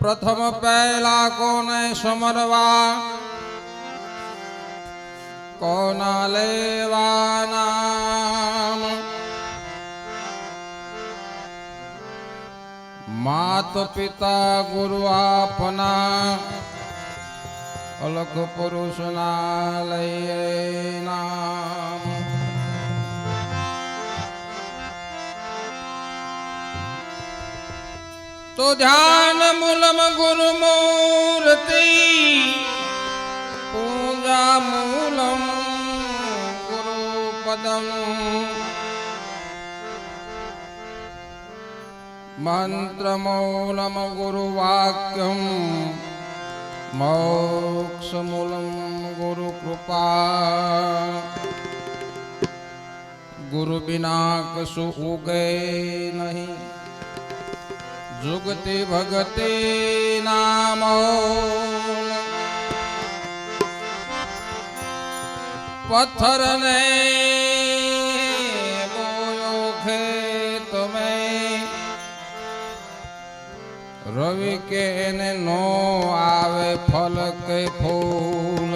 પ્રથમ પહેલા કોને સમરવા કોના લેવાના માત પિતા ગુરુ આપના અલખ પુરુષના લઈએ નામ તો ધ્યાન મૂલમ ગુરુ મૂર્તિ પૂજા મૂલમ ગુરુ પદમ મંત્રમૂલમ ગુરુવાક્યમ. મોક્ષમૂલમ ગુરુકૃપા. ગુરુ બિના કશું ઉગે નહીં. જુગતિ ભગતિ નામ પથ્થર ને ખેત રવિ કે એને નો આવે ફલ કે ફૂલ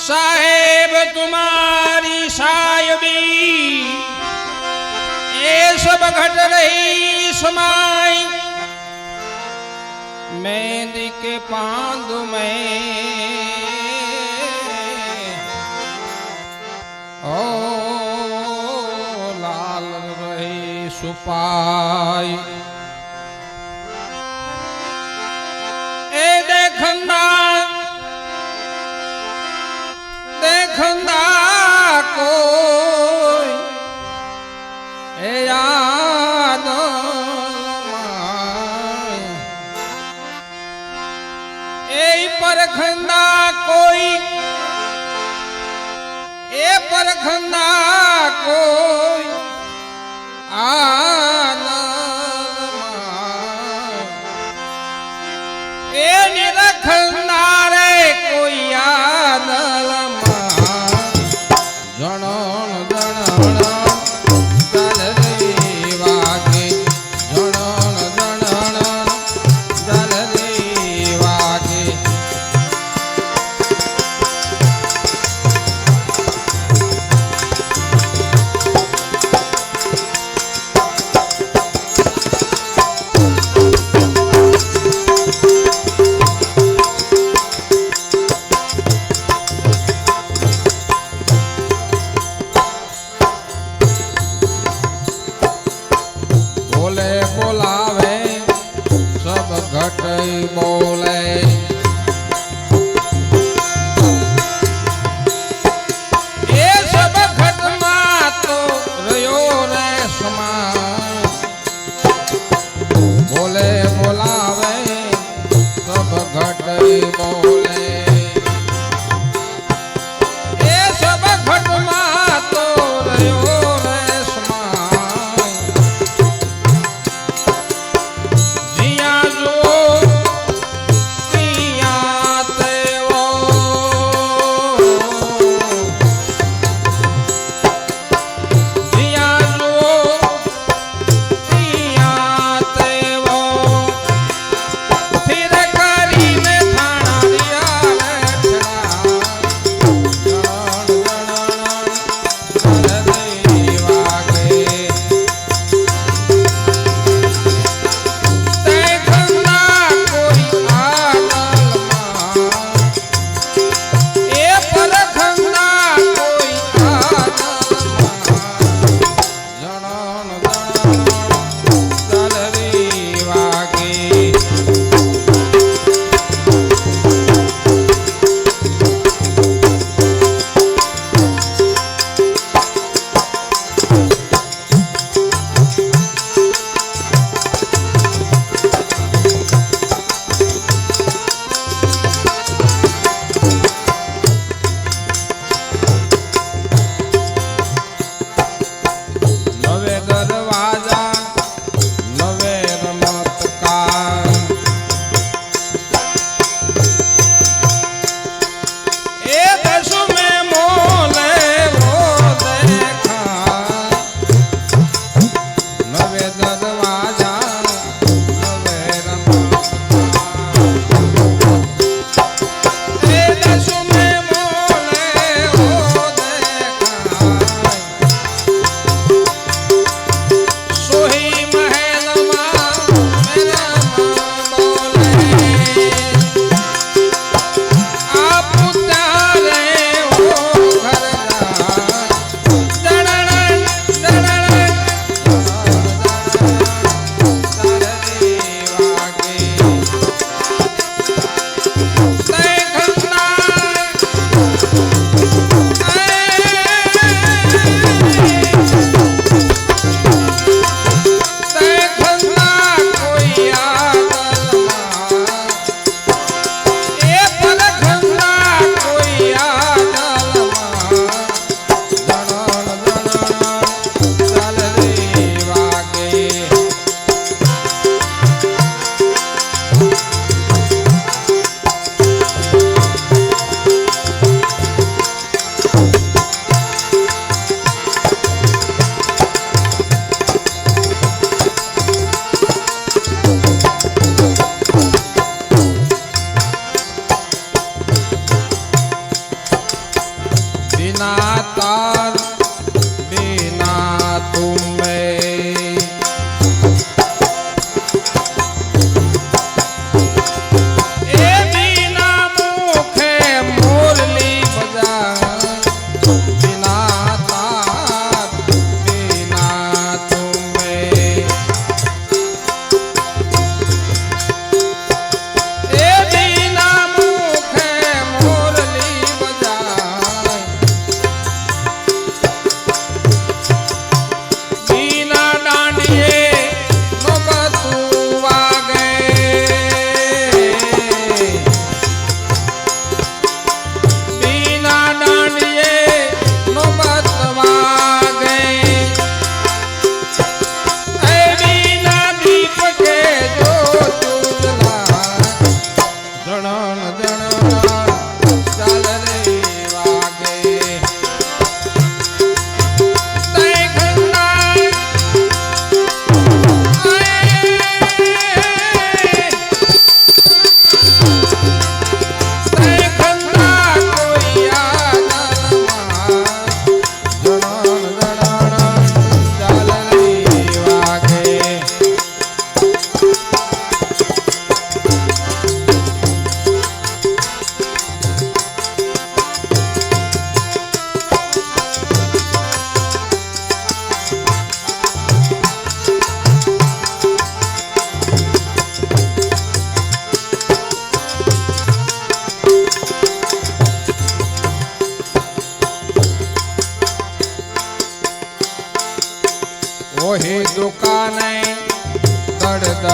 સાહેબ તુમારી સાયબી सब घट रही समाई मेहंदी के पांद में ओ लाल रही सुपाई એ યાદ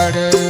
I'm not harder.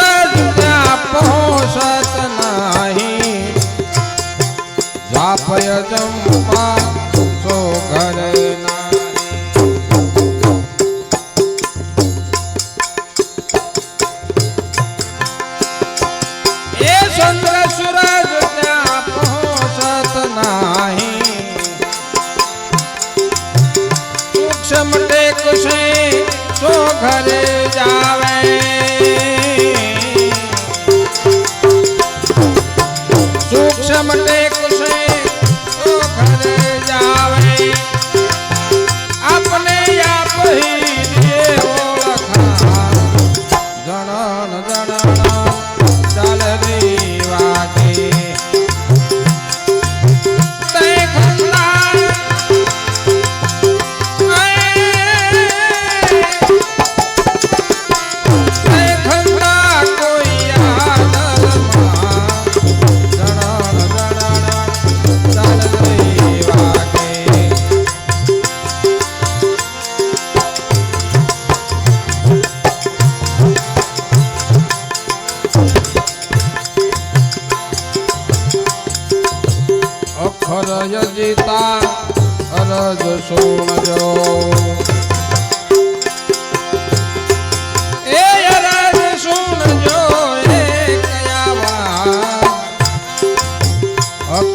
ભયજમ માં સો ઘરે ચંદ્ર સૂરજ ત્યાં પહોંચત નાહી સૂક્ષ્મ ટેક છે સો ઘરે જાવે સૂક્ષ્મ ટેક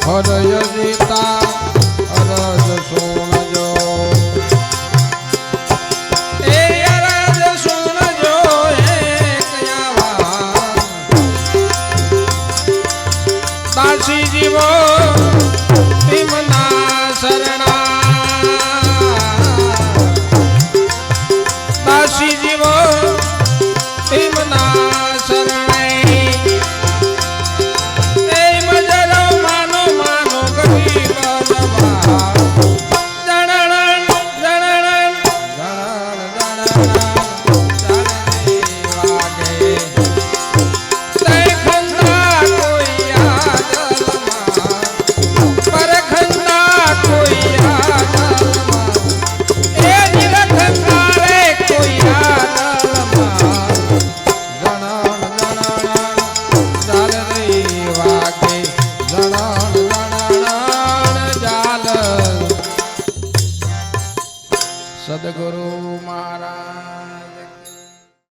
Hora de agita